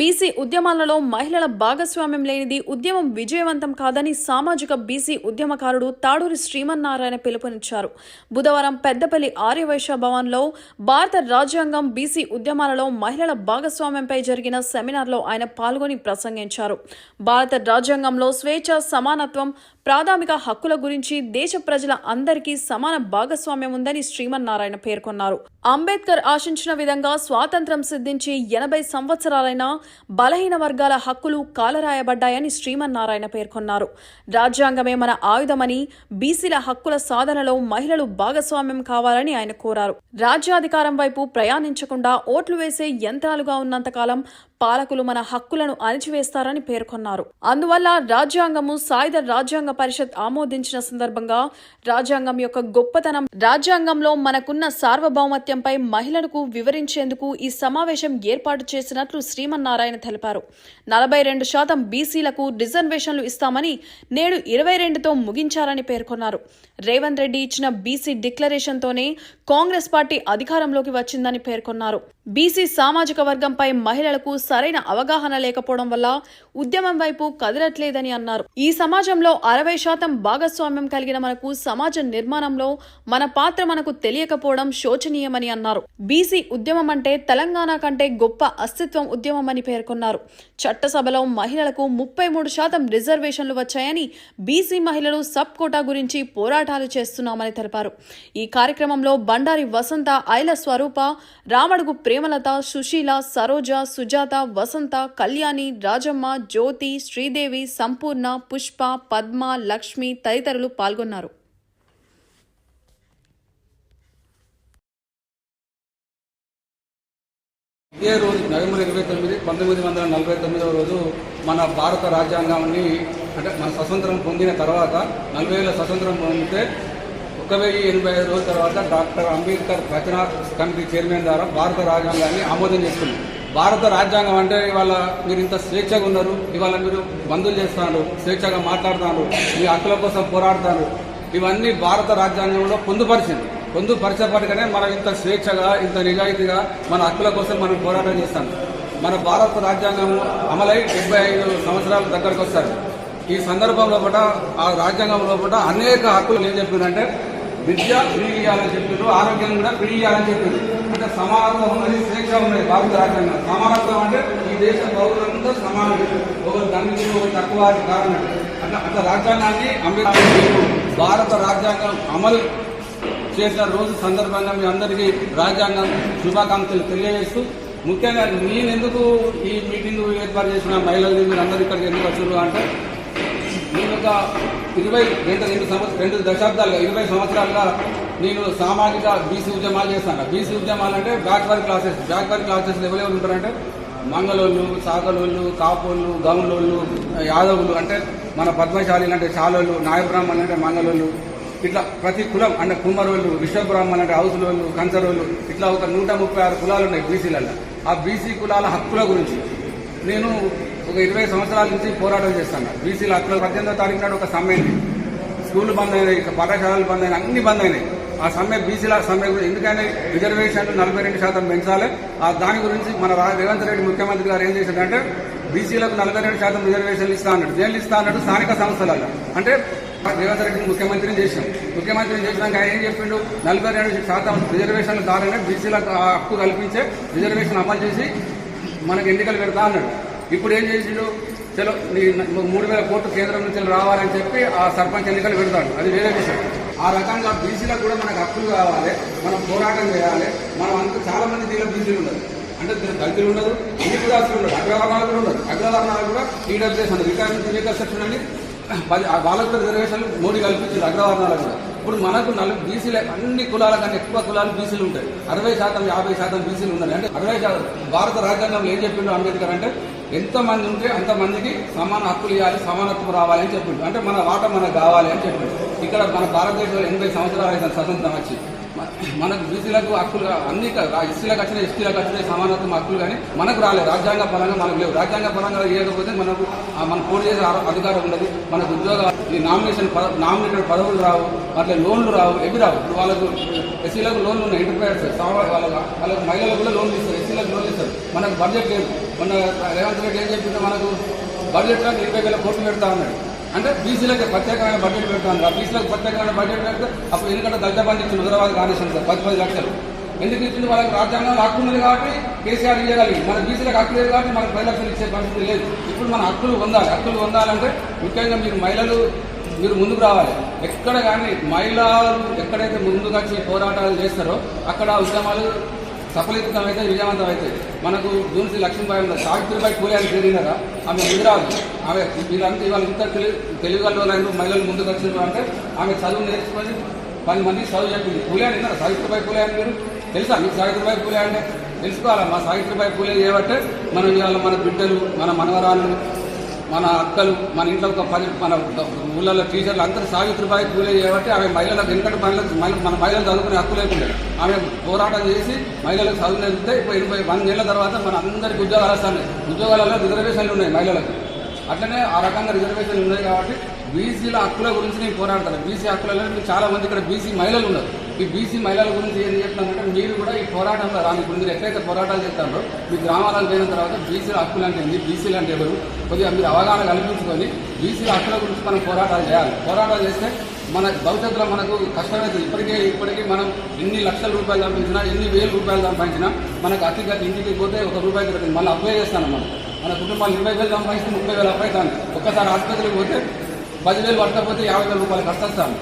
BC ఉద్యమాలలో మహిళల భాగస్వామ్యం లేనిది ఉద్యమం విజయవంతం కాదని సామాజిక బీసీ ఉద్యమకారుడు తాడూరి శ్రీమన్నారాయణ పిలుపునిచ్చారు. బుధవారం పెద్దపల్లి ఆర్యవైశ్య భవన్లో భారత రాజ్యాంగం బీసీ ఉద్యమాలలో మహిళల భాగస్వామ్యంపై జరిగిన సెమినార్లో ఆయన పాల్గొని ప్రసంగించారు. భారత రాజ్యాంగంలో స్వేచ్ఛ సమానత్వం ప్రాథమిక హక్కుల గురించి దేశ ప్రజల అందరికీ సమాన భాగస్వామ్యం ఉందని శ్రీమన్నారాయణ పేర్కొన్నారు. అంబేద్కర్ ఆశించిన విధంగా స్వాతంత్ర్యం సిద్ధించి ఎనభై సంవత్సరాలైన బలహీన వర్గాల హక్కులు కాలరాయబడ్డాయని శ్రీమన్నారాయణ పేర్కొన్నారు. రాజ్యాంగమే మన ఆయుధమని బీసీల హక్కుల సాధనలో మహిళలు భాగస్వామ్యం కావాలని ఆయన కోరారు. రాజ్యాధికారం వైపు ప్రయాణించకుండా ఓట్లు వేసే యంత్రాలుగా ఉన్నంతకాలం పాలకులు మన హక్కులను అణిచివేస్తారని పేర్కొన్నారు. అందువల్ల రాజ్యాంగము సాయుధ రాజ్యాంగ పరిషత్ ఆమోదించిన సందర్భంగా రాజ్యాంగం యొక్క గొప్పతనం రాజ్యాంగంలో మనకున్న సార్వభౌమత్యంపై మహిళలకు వివరించేందుకు ఈ సమావేశం ఏర్పాటు చేసినట్లు శ్రీమన్నారాయణ తెలిపారు. నలభై రెండు శాతం బీసీలకు రిజర్వేషన్లు ఇస్తామని నేడు ఇరవై రెండుతో ముగించారని పేర్కొన్నారు. రేవంత్ రెడ్డి ఇచ్చిన బీసీ డిక్లరేషన్తోనే కాంగ్రెస్ పార్టీ అధికారంలోకి వచ్చిందని పేర్కొన్నారు. బీసీ సామాజిక వర్గంపై మహిళలకు సరైన అవగాహన లేకపోవడం వల్ల ఉద్యమం వైపు కదలట్లేదని అన్నారు. ఈ సమాజంలో అరవై శాతం భాగస్వామ్యం కలిగిన మనకు సమాజ నిర్మాణంలో మన పాత్ర మనకు తెలియకపోవడం శోచనీయమని అన్నారు. బీసీ ఉద్యమం అంటే తెలంగాణ కంటే గొప్ప అస్తిత్వం ఉద్యమం అని పేర్కొన్నారు. చట్టసభలో మహిళలకు ముప్పై మూడు శాతం రిజర్వేషన్లు వచ్చాయని బీసీ మహిళలు సబ్ కోటా గురించి పోరాటాలు చేస్తున్నామని తెలిపారు. ఈ కార్యక్రమంలో బండారి వసంత ఐల స్వరూప రామడుగు ప్రేమలత సుశీల సరోజ సుజాత వసంత కళ్యాణి రాజమ్మ జ్యోతి శ్రీదేవి సంపూర్ణ పుష్ప పద్మ లక్ష్మి తదితరులు పాల్గొన్నారు. ఇదే రోజు నవంబర్ ఇరవై తొమ్మిది పంతొమ్మిది వందల నలభై తొమ్మిదవ రోజు మన భారత రాజ్యాంగాన్ని అంటే మన స్వతంత్రం పొందిన తర్వాత నలభై ఏళ్ళ స్వతంత్రం పొందితే ఒక వెయ్యి ఎనభై ఐదు రోజుల తర్వాత డాక్టర్ అంబేద్కర్ రచనా కమిటీ చైర్మన్ ద్వారా భారత రాజ్యాంగాన్ని ఆమోదం చేసుకుంది భారత రాజ్యాంగం అంటే ఇవాళ మీరు ఇంత స్వేచ్ఛగా ఉన్నారు ఇవాళ మీరు బంధువులు చేస్తున్నారు స్వేచ్ఛగా మాట్లాడుతున్నారు మీ హక్కుల కోసం పోరాడుతారు ఇవన్నీ భారత రాజ్యాంగంలో పొందుపరిచింది. పొందుపరిచేపటికనే మనం ఇంత స్వేచ్ఛగా ఇంత నిజాయితీగా మన హక్కుల కోసం మనం పోరాటం చేస్తాం. మన భారత రాజ్యాంగం అమలై డెబ్బై ఐదు సంవత్సరాల దగ్గరకు వస్తారు ఈ సందర్భంలో కూడా ఆ రాజ్యాంగంలో పూట అనేక హక్కులు ఏం చెప్పిందంటే విద్య ఫ్రీ ఇవ్వాలని చెప్పిండ్రు ఆరోగ్యం కూడా ఫ్రీ ఇవ్వాలని చెప్పిండ్రు సమానత్వం ఉన్నది స్వేచ్ఛ ఉన్నది భారత రాజ్యాంగం సమానత్వం అంటే ఈ దేశ పౌరులంతా సమానం. ఒకరు దానికి ఒకరు తక్కువ అని కారణం అట్లా అట్లా రాజ్యాంగాన్ని అంబేద్కర్ భారత రాజ్యాంగం అమలు చేసిన రోజు సందర్భంగా మీ అందరికీ రాజ్యాంగం శుభాకాంక్షలు తెలియజేస్తూ ముఖ్యంగా నేను ఎందుకు ఈ మీటింగ్ ఏర్పాటు చేసిన మహిళలు మీరు అందరూ ఇక్కడికి ఎందుకు వచ్చారు అంటే నేను ఒక ఇరవై రెండు రెండు సంవత్సరం రెండు దశాబ్దాలుగా ఇరవై సంవత్సరాలుగా నేను సామాజిక బీసీ ఉద్యమాలు చేస్తాను. బీసీ ఉద్యమాలు అంటే బ్యాక్వర్డ్ క్లాసెస్. బ్యాక్వర్డ్ క్లాసెస్ ఎవరెవరు ఉంటారంటే మంగళోళ్ళు సాగలోళ్ళు కాపోళ్ళు గౌన్లోళ్ళు యాదవులు అంటే మన పద్మశాలి అంటే చాలోళ్ళు నాయబ్రాహ్మణులు అంటే మంగళోళ్ళు. ఇట్లా ప్రతి కులం అంటే కుమ్మరోళ్ళు విశ్వబ్రాహ్మణులు అంటే హౌసులోళ్ళు కంచరోళ్ళు ఇట్లా ఒక నూట ముప్పై ఆరు కులాలు ఉన్నాయి బీసీలలో ఆ బీసీ కులాల హక్కుల గురించి. నేను ఒక ఇరవై సంవత్సరాల నుంచి పోరాటం చేస్తాను బీసీలు హక్కుల పద్దెనిమిదో తారీఖు నాడు ఒక సమ్మె అయింది స్కూళ్ళు బంద్ అయినాయి పాఠశాలలు బంద్ అయినాయి అన్ని బంద్ అయినాయి. ఆ సమ్మె బీసీల సమ్మె గురించి ఎందుకంటే రిజర్వేషన్లు నలభై రెండు శాతం పెంచాలి? ఆ దాని గురించి మన రేవంత్ రెడ్డి ముఖ్యమంత్రి గారు ఏం చేశాడంటే బీసీలకు నలభై రెండు శాతం రిజర్వేషన్లు ఇస్తా అన్నాడు. దేని ఇస్తా అన్నాడు? స్థానిక సంస్థలలో అంటే రేవంత్ రెడ్డి ముఖ్యమంత్రిని చేశాం. ముఖ్యమంత్రిని చేసినాక ఆయన ఏం చెప్పిండు? నలభై రెండు శాతం రిజర్వేషన్ల ద్వారానే బీసీలకు ఆ హక్కు కల్పించే రిజర్వేషన్ అమలు చేసి మనకు ఎన్నికలు పెడతా అన్నాడు. ఇప్పుడు ఏం చేసిండు? చలో నీ మూడు వేల కోట్లు కేంద్రం నుంచి రావాలని చెప్పి ఆ సర్పంచ్ ఎన్నికలు పెడతాడు. అది వేరే విషయం. ఆ రకంగా బీసీలకు కూడా మనకు హక్కులు కావాలి. మనం పోరాటం చేయాలి. మనం అంత చాలా మంది దీనిలో బీసీలు ఉండదు అంటే దీని దళితులు ఉండదు ఈపుదాసులు ఉండదు అగ్రవర్ణాలు కూడా ఉండదు అగ్రవర్ణాలు కూడా ఈడబ్ల్యూఎస్ అంటే రిటైర్మెంట్ జూనియర్ సెక్షన్ అని పది ఆ వాళ్ళకు కూడా రిజర్వేషన్లు మోడీ కల్పించారు అగ్రవర్ణాలు కూడా. ఇప్పుడు మనకు నలుగు బీసీలే అన్ని కులాల కన్నా ఎక్కువ కులాలు బీసీలు ఉంటాయి. అరవై శాతం యాభై శాతం బీసీలు ఉన్నాయి అంటే అరవై శాతం భారత రాజ్యాంగంలో ఏం చెప్పిండు అంబేద్కర్ అంటే ఎంతమంది ఉంటే అంతమందికి సమాన హక్కులు ఇవ్వాలి సమానత్వం రావాలి అని చెప్పిండు. అంటే మన వాట మనకు కావాలి అని చెప్పిండు. ఇక్కడ మన భారతదేశంలో ఎనభై సంవత్సరాలు అయితే స్వతంత్రం వచ్చి మనకు బీసీలకు హక్కులు అన్ని ఎస్సీలకు వచ్చినాయి ఎస్టీలకు వచ్చినాయి సమానత్వం హక్కులు కానీ మనకు రాలేదు. రాజ్యాంగ పరంగా మనకు లేవు. రాజ్యాంగ పరంగా ఇవ్వకపోతే మనకు మన మనం పోటీ చేసే అధికారం ఉండదు. మనకు ఉద్యోగ ఈ నామినేషన్ పద నామినేటెడ్ పదవులు రావు అట్లా లోన్లు రావు ఎవి రావు. ఇప్పుడు వాళ్ళకు ఎస్సీలకు లోన్లు ఉన్నాయి ఎంటర్ప్రైజర్స్ వాళ్ళ వాళ్ళకి మహిళలకు కూడా లోన్లు ఇస్తారు ఎస్సీలకు లోన్లు ఇస్తారు. మనకు బడ్జెట్ లేదు. మన రేవంత్ రెడ్డి ఏం చెప్పిందో మనకు బడ్జెట్లో ఇరవై వేల కోట్లు పెడతా ఉన్నాడు అంటే బీసీలకు ప్రత్యేకమైన బడ్జెట్ పెడతాను ఆ బీసీలకు ప్రత్యేకమైన బడ్జెట్ పెడితే అప్పుడు ఎందుకంటే దళిత బంధు ఇచ్చిన హుదరాబాద్ కానిస్తుంది సార్ పది పది లక్షలు. ఎందుకు ఇచ్చింది? వాళ్ళకి రాజ్యాంగంలో హక్కు కాబట్టి కేసీఆర్ ఇవ్వగలిగి మన బీసీలకు హక్కు లేదు కాబట్టి మనకు పది లక్షలు ఇచ్చే పరిస్థితి లేదు. ఇప్పుడు మన హక్కులు పొందాలి. హక్కులు పొందాలంటే ముఖ్యంగా మీరు మహిళలు మీరు ముందుకు రావాలి. ఎక్కడ కానీ మహిళలు ఎక్కడైతే ముందుగా వచ్చి పోరాటాలు చేస్తారో అక్కడ ఉద్యమాలు సఫలీకృతమైతే విజయవంతమైతే మనకు దూనిసి లక్ష్మీబాయి ఉన్నారు సావిత్రిబాయి పూలే అని పేరినారా ఆమె గుజరాత్ ఆమె వీళ్ళంతా ఇవాళ ఇంత తెలివి తెలివిగల మహిళలు ముందుకు వచ్చినారు అంటే ఆమె చదువు నేర్చుకొని పది మంది చదువు చెప్పింది. పూలే అని విన్నారా? సావిత్రిబాయి పూలే అని మీరు? తెలుసా మీకు సావిత్రిబాయి పూలే అంటే? తెలుసుకోవాలా? మా సావిత్రిబాయి పూలే చేయబట్టే మనం ఇవాళ మన బిడ్డలు మన మనవరాలు మన అక్కలు మన ఇంట్లో ఒక పది మన ఊళ్ళలో టీచర్లు అందరూ సావిత్రిబాయి పూలే చేయబట్టి ఆమె మహిళలకు ఎందుకంటే మహిళలకు మన మహిళలు చదువుకునే హక్కు లేకుండా. ఆమె పోరాటం చేసి మహిళలకు చదువు నేర్పితే ఇప్పుడు ఎనభై వందేళ్ళ తర్వాత మన అందరికీ ఉద్యోగాలు వస్తున్నాయి ఉద్యోగాలలో రిజర్వేషన్లు ఉన్నాయి మహిళలకు. అట్లనే ఆ రకంగా రిజర్వేషన్లు ఉన్నాయి కాబట్టి బీసీల హక్కుల గురించి నేను పోరాడతాను. బీసీ హక్కులలో చాలా మంది ఇక్కడ బీసీ మహిళలు ఉన్నారు. ఈ బీసీ మహిళల గురించి ఏం చెప్తున్నానంటే మీరు కూడా ఈ పోరాటంలో రాని ఇప్పుడు మీరు ఎట్లయితే పోరాటాలు చేస్తారో మీ గ్రామాలకు పోయిన తర్వాత బీసీల హక్కులు అంటే ఏంటి బీసీలు అంటే ఎవరు? కొద్దిగా మీరు అవగాహన కల్పించుకొని బీసీల హక్కుల గురించి మనం పోరాటాలు చేయాలి. పోరాటాలు చేస్తే మన భవిష్యత్తులో మనకు కష్టమైంది ఇప్పటికే ఇప్పటికీ మనం ఎన్ని లక్షల రూపాయలు సంపాదించినా ఎన్ని వేల రూపాయలు సంపాదించినా మనకు అతిగా ఇంటికి పోతే ఒక రూపాయి దొరుకుతుంది మళ్ళీ అప్లై చేస్తాను మనం. మన కుటుంబాలు ఇరవై వేలు సంపాదిస్తే ముప్పై వేలు అప్లై కానీ ఒక్కసారి ఆసుపత్రికి పోతే పదివేలు పట్టకపోతే యాభై వేల రూపాయలు కష్టస్తాను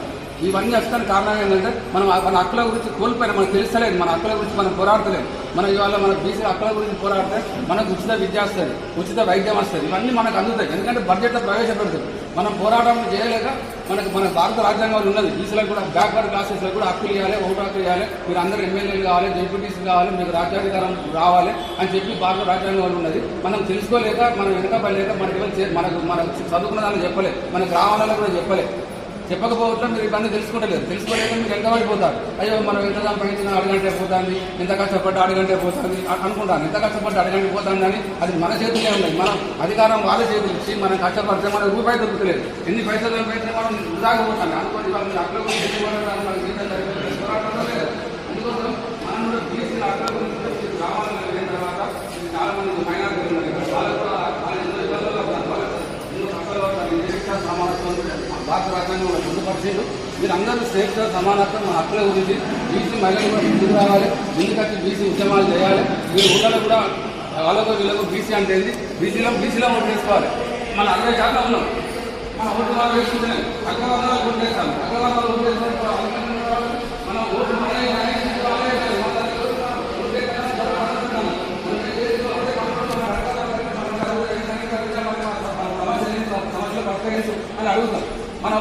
ఇవన్నీ వస్తానికి కారణం ఏంటంటే మనం మన హక్కుల గురించి కోల్పోయినా మనకు తెలుస్తలేదు. మన హక్కుల గురించి మనం పోరాడతలేము మన ఇవాళ మన బీసీ హక్కుల గురించి పోరాడితే మనకు ఉచిత విద్య వస్తుంది ఉచిత వైద్యం వస్తుంది. ఇవన్నీ మనకు అందుతాయి. ఎందుకంటే బడ్జెట్లో ప్రవేశపెడుతుంది. మనం పోరాటం చేయలేక మనకు మన భారత రాజ్యాంగంలో ఉన్నది. బీసీలకు కూడా బ్యాక్వర్డ్ క్లాసెస్లో కూడా హక్కులు ఇవ్వాలి ఓటు హక్కు ఇవ్వాలి. మీరు అందరూ ఎమ్మెల్యేలు కావాలి జడ్పీటీసీ కావాలి మీకు రాజ్యాధికారం రావాలి అని చెప్పి భారత రాజ్యాంగంలో ఉన్నది. మనం తెలుసుకోలేక మనం వెనకబడలేక మనకి మనకు మనకు చదువుకున్న దాన్ని చెప్పలేదు మన గ్రామాలలో కూడా చెప్పలేదు చెప్పకపోవట్లో మీరు ఇవన్నీ తెలుసుకోవట్లేదు తెలుసుకోలేదు మీరు వెనకబడిపోతారు అయ్యో మనం ఎంత సంపాదించిన అడగంటే పోతుంది ఎంత కష్టపడ్డా అడగంటే పోతుంది అనుకుంటాను. ఎంత కష్టపడ్డా అడగంటే పోతుంది అని అది మన చేతులే ఉన్నాయి. మనం అధికారం వాళ్ళ చేతులు. ఇచ్చి మనం కష్టపడితే మనకు రూపాయి దొరుకుతలేదు. ఎన్ని పైసలు సంపాదించినా మనం ఉదాగపోతాం అనుకోండి వాళ్ళు అక్కడ గురించి అందుకోసం మనం కూడా బీసీల గురించి ఈ గ్రామాలకు వెళ్ళిన తర్వాత చాలా మంది మైనార్టీలు ఉన్నారు ఇక్కడ. వాళ్ళకు కూడా వాళ్ళు ఎన్నో ఇబ్బందులు పడతారు. వాళ్ళకు ఎన్నో కష్టాలు పడతారు. ఈ శిక్ష సమానత్వం భారత రాజ్యాంగంలో పొందుపరిచిండు మీరు అందరూ స్వేచ్ఛ సమానత్వం మన హక్కుల గురించి బీసీ మహిళలు కూడా ముందుకు రావాలి. ముందుకొచ్చి బీసీ ఉద్యమాలు చేయాలి. మీరు ఊళ్ళో కూడా వాళ్ళకు వీళ్ళకు బీసీ అంటే ఏంది? బీసీలో బీసీలో ఓటు వేసుకోవాలి. మన అరవై శాతం ఉన్నాం మన ఓటు వాళ్ళు వేసుకుంటే అగ్రవర్ణాలు ఓటు వేస్తాం అగ్రవర్ణాలు ఓటు వేసుకుంటే మనం ఓటు మనమే న్యాయం సమస్యలు పరిష్కరించు అని అడుగుతాం మన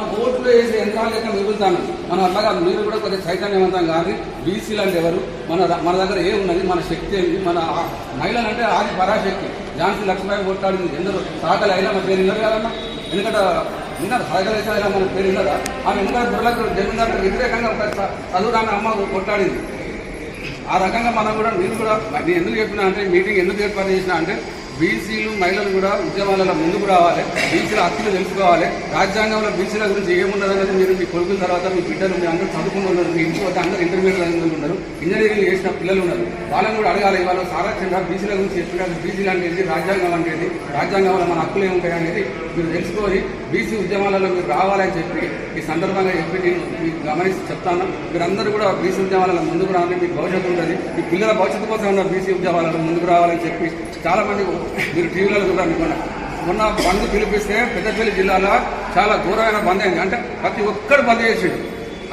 ఓట్లు వేసే యంత్రాలు లెక్క మిగులుతాను. మనం అట్లాగా మీరు కూడా కొద్దిగా చైతన్యవంతం కానీ బీసీలు అంటే ఎవరు? మన మన దగ్గర ఏమున్నది మన శక్తి ఏంటి మన మహిళలు అంటే ఆది పరాశక్తి. ఝాన్సీ లక్ష్మీబాయి కొట్టాడింది ఎందరో సాగలు అయినా మన పేరు విన్నారు కదమ్మా. ఎందుకంటే విన్నారు సాగలేసిన మన పేరు విన్నారా ఆమె ఇంకా దుర్లకు జమీందారులకు వ్యతిరేకంగా ఒక చదువు చదువురాని అమ్మ కొట్టాడింది ఆ రకంగా మనం కూడా మీరు కూడా నేను ఎందుకు చెప్పినా అంటే మీటింగ్ ఎందుకు ఏర్పాటు చేసినా అంటే బీసీలు మహిళలు కూడా ఉద్యమాలలో ముందుకు రావాలి. బీసీల హక్కులు తెలుసుకోవాలి. రాజ్యాంగంలో బీసీల గురించి ఏమున్నదనేది మీరు మీ కొడుకుల తర్వాత మీ బిడ్డలు మీ అందరూ చదువుకుని ఉన్నారు మీ ఇంటికి వస్తే అందరూ ఇంటర్మీడియట్ ఉన్నారు. ఇంజనీరింగ్ చేసిన పిల్లలు ఉన్నారు. వాళ్ళని కూడా అడగాలి ఇవాళ సారాక్షంగా బీసీల గురించి చెప్పినట్టు బీసీలు అనేది రాజ్యాంగం అనేది రాజ్యాంగంలో మన హక్కులు ఏముంటాయి అనేది మీరు తెలుసుకొని బీసీ ఉద్యమాలలో మీరు రావాలని చెప్పి ఈ సందర్భంగా చెప్పి నేను మీకు గమనించి చెప్తాను. మీరందరూ కూడా బీసీ ఉద్యమాలలో ముందుకు రావాలని మీకు భవిష్యత్తు ఉంటుంది. మీ పిల్లల భవిష్యత్తు కోసం ఉన్న బీసీ ఉద్యమాలలో ముందుకు రావాలని చెప్పి చాలా మంది మీరు టీవీలలో కూడా మొన్న మొన్న బంద్ పిలిపిస్తే పెద్దపల్లి జిల్లాలో చాలా దూరమైన బంద్ అయింది అంటే ప్రతి ఒక్కరు బంద్ చేసిండు.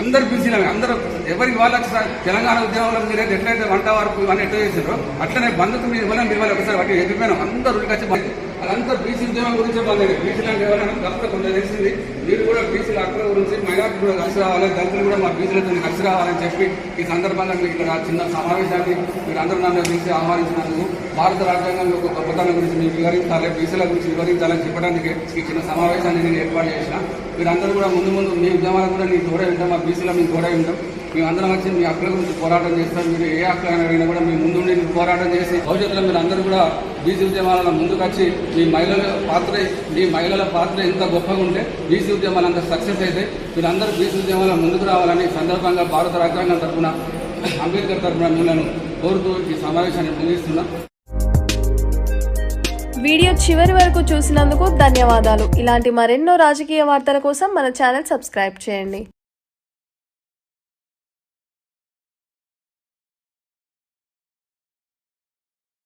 అందరు బీసీలమే అందరూ ఎవరికి వాళ్ళు ఒకసారి తెలంగాణ ఉద్యమంలో మీరు ఎట్లయితే వంట వరకు ఇవన్నీ ఎట్లా చేసారో అట్లనే బంధుకు మీరు ఇవ్వలేం మీరు ఒకసారి వాటి ఎదిగిపోయినాం అందరూ ఉడికొచ్చి బంద్ అదంతా బీసీ ఉద్యమం గురించి బంద్ అయింది బీసీలు అంటే కాస్త కొంత తెలిసింది. మీరు కూడా బీసీల హక్కుల గురించి మైనార్టీ కూడా కలిసి రావాలి దళితులు కూడా మా బీసీలతో కలిసి రావాలని చెప్పి ఈ సందర్భంగా మీకు ఇక్కడ చిన్న సమావేశాన్ని మీరు అందరూ నన్ను పిలిచి ఆహ్వానించినందుకు భారత రాజ్యాంగం యొక్క గొప్పతనం గురించి మీకు వివరించాలి బీసీల గురించి వివరించాలని చెప్పడానికి ఈ చిన్న సమావేశాన్ని నేను ఏర్పాటు చేసిన. మీరందరూ కూడా ముందు ముందు మీ ఉద్యమాలకు కూడా నేను తోడే ఉంటాం మా బీసీలో మేము తోడే ఉంటాం. మేమందరం వచ్చి మీ హక్కుల గురించి పోరాటం చేస్తాం. మీరు ఏ హక్కు అయినా కూడా మీ ముందుండి మీరు పోరాటం చేసి భవిష్యత్తులో మీరు అందరూ కూడా బీసీ ఉద్యమాలలో ముందుకు వచ్చి మీ మహిళల పాత్ర మీ మహిళల పాత్ర ఎంత గొప్పగా ఉంటే బీసీ ఉద్యమాలు అంత సక్సెస్ అయితే మీరందరూ బీసీ ఉద్యమాల ముందుకు రావాలని సందర్భంగా భారత రాజ్యాంగం తరఫున అంబేద్కర్ తరఫున మిమ్మల్ని కోరుతూ ఈ సమావేశాన్ని ముగిస్తున్నా. వీడియో చివరి వరకు చూసినందుకు ధన్యవాదాలు. ఇలాంటి మరెన్నో రాజకీయ వార్తల కోసం మన ఛానల్ సబ్స్క్రైబ్ చేయండి.